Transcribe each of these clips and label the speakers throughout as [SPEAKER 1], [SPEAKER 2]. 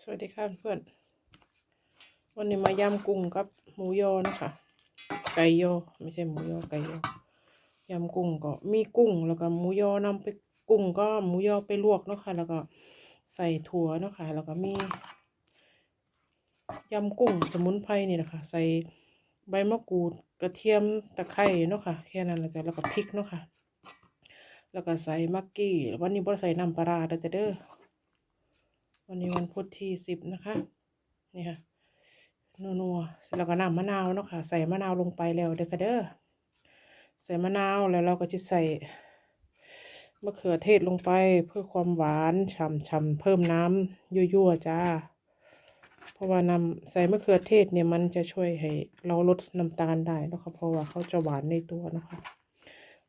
[SPEAKER 1] สวัสดีค่ะเพื่อน วันนี้มายำกุ้งกับหมูยอนะคะ ไก่ยอไม่ใช่หมูยอไก่ยอยำกุ้งก็มีกุ้งแล้วก็หมูยอนำไปกุ้งก็หมูยอไปลวกเนาะค่ะแล้วก็ใส่ถั่วเนาะค่ะแล้วก็มียำกุ้งสมุนไพรนี่นะคะ ใส่ใบมะกรูดกระเทียมตะไคร้เนาะค่ะแค่นั้นแหละจ้ะแล้วก็พริกเนาะค่ะแล้วก็ใส่มักกี้วันนี้บ่ใส่น้ำปลาร้าเด้อเด้อ วันนี้วันพุธที่สิบนะคะ นี่ค่ะนัวๆเสร็จแล้วก็น้ำมะนาวเนาะค่ะ ใส่มะนาวลงไปแล้วเด้อค่ะเด้อ ใส่มะนาวแล้วเราก็จะใส่มะเขือเทศลงไปเพื่อความหวานฉ่ำๆเพิ่มน้ำยั่วๆจ้า เพราะว่านำใส่มะเขือเทศเนี่ยมันจะช่วยให้เราลดน้ำตาลได้นะคะเพราะว่าเขาจะหวานในตัวนะคะ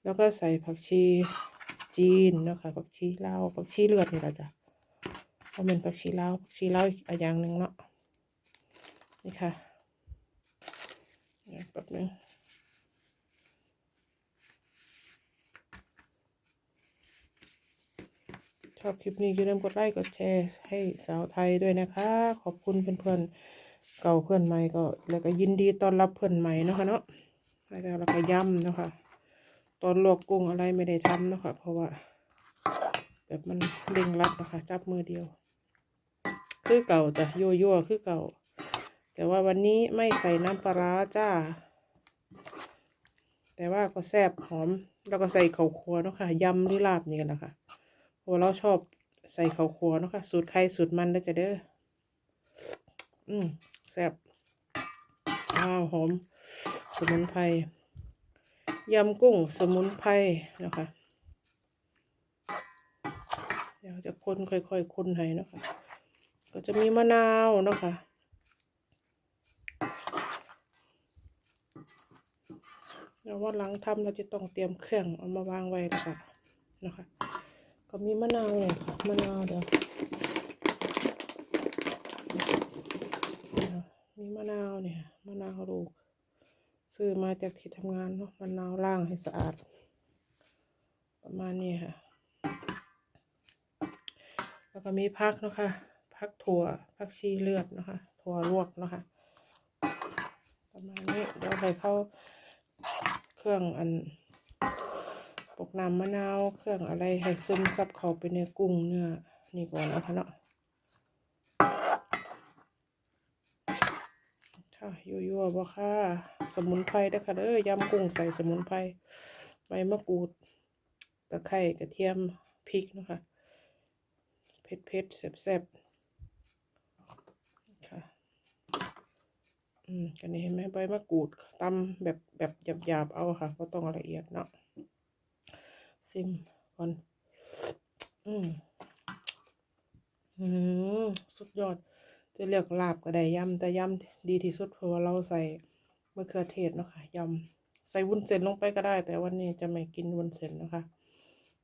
[SPEAKER 1] แล้วก็ใส่ผักชีจีนนะคะผักชีลาวผักชีเลือดนี่แหละจ้ะ เพราะเป็นผักชีลาวผักชีลาวอีกอย่างหนึ่งเนาะนี่ค่ะแป๊บนึงชอบคลิปนี้อย่าลืมกดไลค์กดแชร์ให้สาวไทยด้วยนะคะ ขอบคุณเพื่อนๆเก่าเพื่อนใหม่ก็ แล้วก็ยินดีต้อนรับเพื่อนใหม่นะคะเนาะแล้วก็แล้วก็ย้ำนะคะตอนลวกกุ้งอะไรไม่ได้ทำนะคะเพราะว่า แบบมันเร่งรัดนะคะจับมือเดียว คือเก่าแต่ยั่วยั่วคือเก่า แต่ว่าวันนี้ไม่ใส่น้ำปลาจ้า แต่ว่าก็แซ่บหอม แล้วก็ใส่ข้าวคั่วเนาะค่ะยำหรือลาบนี่กันนะคะเพราะเราชอบใส่ข้าวคั่วเนาะค่ะสูตรใครสูตรมันได้อจะเด้ออืมแซ่บอ้าวหอม สมุนไพรยำกุ้งสมุนไพรนะคะ เดี๋ยวจะคนค่อยๆคนให้นะคะ ก็จะมีมะนาวเนาะค่ะแล้ววันหลังทำเราจะต้องเตรียมเครื่องเอามาวางไว้นะคะนะคะ ก็มีมะนาวเนี่ยค่ะมะนาวเดี๋ยวมีมะนาวเนี่ยมะนาวลูกซื้อมาจากที่ทำงานเนาะมะนาวล้างให้สะอาด ประมาณนี้ค่ะ แล้วก็มีพักเนาะคะ พักถั่วพักชีเลือดเนาะคะ ถั่วลวกเนาะคะประมาณนี้เดี๋ยวใส่เข้าเครื่องอันปกน้ำมะนาวเครื่องอะไรให้ซึมซับเข้าไปในกุ้งเนื้อนี่ก่อนนะคะเนาะค่ะยั่วๆบ่ค่ะ สมุนไพรเด้ค่ะเด้อยำกุ้งใส่สมุนไพรใบมะกรูดตะไคร้กระเทียมพริกเนาะคะเผ็ดเผ็ดๆแซ่บๆค่ะ อืมกันนี้เห็นไหมใบมะกรูดตำแบบแบบหยาบๆเอาค่ะก็ต้องละเอียดเนาะซิมก่อนอืมอืมสุดยอด จะเรียกลาบก็ได้ยำแต่ยำดีที่สุดเพราะว่าเราใส่มะเขือเทศเนาะค่ะยำใส่วุ้นเส้นลงไปก็ได้ แต่วันนี้จะไม่กินวุ้นเส้นนะคะ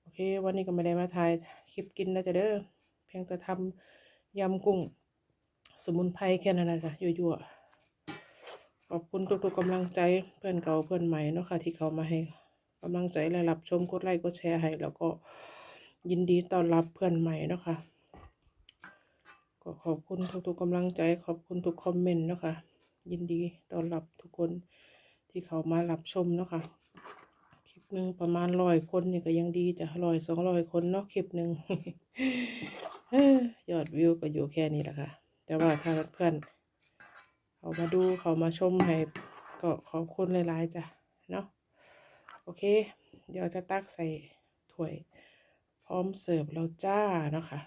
[SPEAKER 1] โอเค วันนี้ก็ไม่ได้มาถ่ายคลิปกินนะจ๊ะเด้อเพียงแต่ทำยำกุ้ง สมุนไพรแค่นั้นนะจ๊ะยั่วๆ อบคุณทุกๆกำลังใจเพื่อนเก่าเพื่อนใหม่เนาะค่ะที่เขามาให้กำลังใจและรับชมกดไลค์กดแชร์ให้ แล้วก็ยินดีต้อนรับเพื่อนใหม่เนาะค่ะก็ขอบคุณทุกๆกำลังใจ ขอบคุณทุกคอมเมนต์เนาะค่ะยินดีต้อนรับทุกคนที่เขามารับชมเนาะค่ะคลิปหนึ่งประมาณร้อยคนนี่ก็ยังดีจะร้อยสองร้อยคนเนาะคลิปหนึ่งยอดวิวก็อยู่แค่นี้แหละค่ะ แต่ว่าถ้าเพื่อน เขามาดูเขามาชมให้ก็ขอบคุณหลายๆจ้ะเนาะโอเค เดี๋ยวจะตักใส่ถ้วย พร้อมเสิร์ฟแล้วจ้าเนาะค่ะ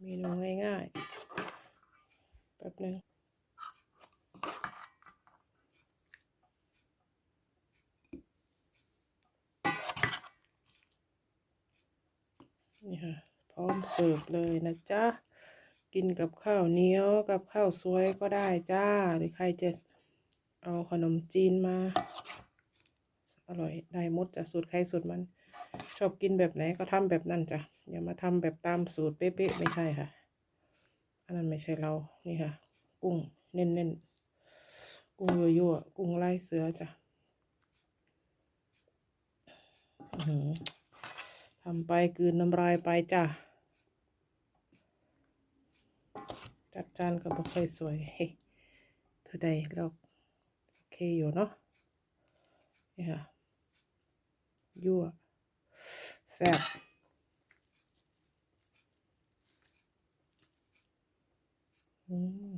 [SPEAKER 1] เมนูง่ายๆแป๊บหนึงนี่ค่ะพร้อมเสิร์ฟเลยนะจ๊ะ กินกับข้าวเหนียวกับข้าวสวยก็ได้จ้า หรือใครจะเอาขนมจีนมา อร่อยได้มดจะสูตรใครสูตรมัน ชอบกินแบบไหนก็ทำแบบนั้นจ้ะอย่ามาทำแบบตามสูตรเป๊ะๆไม่ใช่ค่ะ อันนั้นไม่ใช่เรานี่ค่ะ กุ้งเน้นๆกุ้งยั่วๆกุ้งไลายเสือจ้ะอื้อทำไปกืนน้ำลายไปจ้ะ จัดจานก็บ่ค่อยสวยเฮ้ท่าใดแล้วโอเคอยู่เนาะนี่ค่ะยั่วแซ่บอืม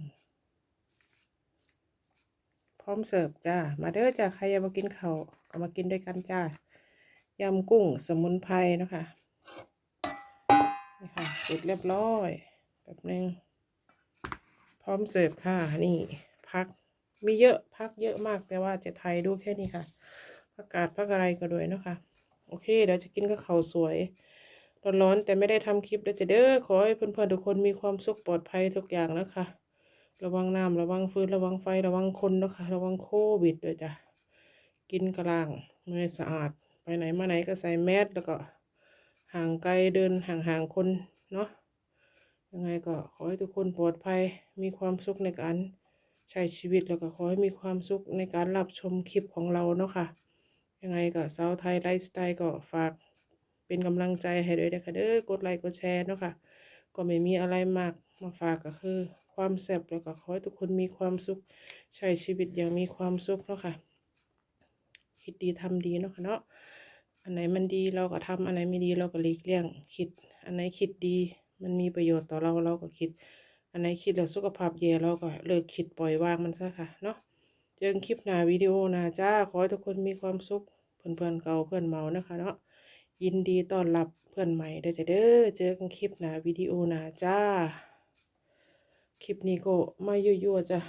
[SPEAKER 1] พร้อมเสิร์ฟจ้า มาเด้อจ้าใครอยากมากินเขาก็มากินด้วยกันจ้ายำกุ้งสมุนไพรนะคะนี่ค่ะเสร็จเรียบร้อยแบบนึง ร้อมเสิร์ฟค่ะนี่พักมีเยอะพักเยอะมากแต่ว่าจะไทยดูแค่นี้ค่ะผักกาดผักอะไรก็ด้วยเนาะคะโอเคเดี๋ยวจะกินกับข้าวสวยร้อนๆแต่ไม่ได้ทำคลิปเดี๋ยวจะเด้อขอให้เพื่อนๆทุกคนมีความสุขปลอดภัยทุกอย่างนะคะระวังน้ำระวังฟืนระวังไฟระวังคนเนาะคะ ระวังโควิดด้วยจ้ะกินกระลางมือสะอาด ไปไหนมาไหนก็ใส่แมสแล้วก็ห่างไกลเดินห่างๆคนเนาะ ยังไงก็ขอให้ทุกคนปลอดภัย มีความสุขในการใช้ชีวิตแล้วก็ขอให้มีความสุขในการรับชมคลิปของเราเนาะค่ะ ยังไงก็สาวไทยไลฟ์สไตล์ก็ฝากเป็นกำลังใจให้ด้วยนะคะเด้อกดไลค์กดแชร์เนาะค่ะ ก็ไม่มีอะไรมากมาฝากก็คือ ความแซ่บแล้วก็ขอให้ทุกคนมีความสุขใช้ชีวิตอย่างมีความสุขเนาะค่ะ คิดดีทำดีเนาะค่ะเนาะอันไหนมันดีเราก็ทำอันไหนไม่ดีเราก็หลีกเลี่ยง คิดอันไหนคิดดี มันมีประโยชน์ต่อเราเราก็คิด อันไหนคิดแล้วสุขภาพแย่เราก็เลิกคิดปล่อยวางมันซะค่ะเนาะเจอกันคลิปหน้าวิดีโอหน้าจ้า ขอให้ทุกคนมีความสุขเพื่อนๆเก่าเพื่อนเมานะคะเนาะยินดีต้อนรับเพื่อนใหม่เด้อเด้อเจอกันคลิปหน้าวิดีโอหน้าจ้า คลิปนี้ก็มายั่วๆจ้ะ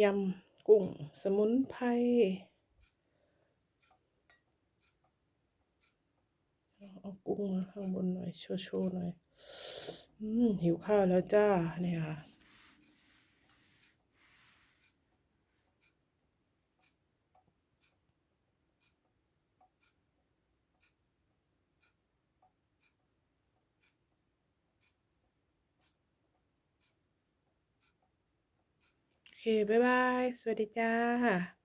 [SPEAKER 1] ยำกุ้งสมุนไพร เอากุ้งมาข้างบนหน่อยโชว์ๆหน่อยอืมหิวข้าวแล้วจ้าเนี่ยค่ะโอเค บ๊ายบาย สวัสดีจ้า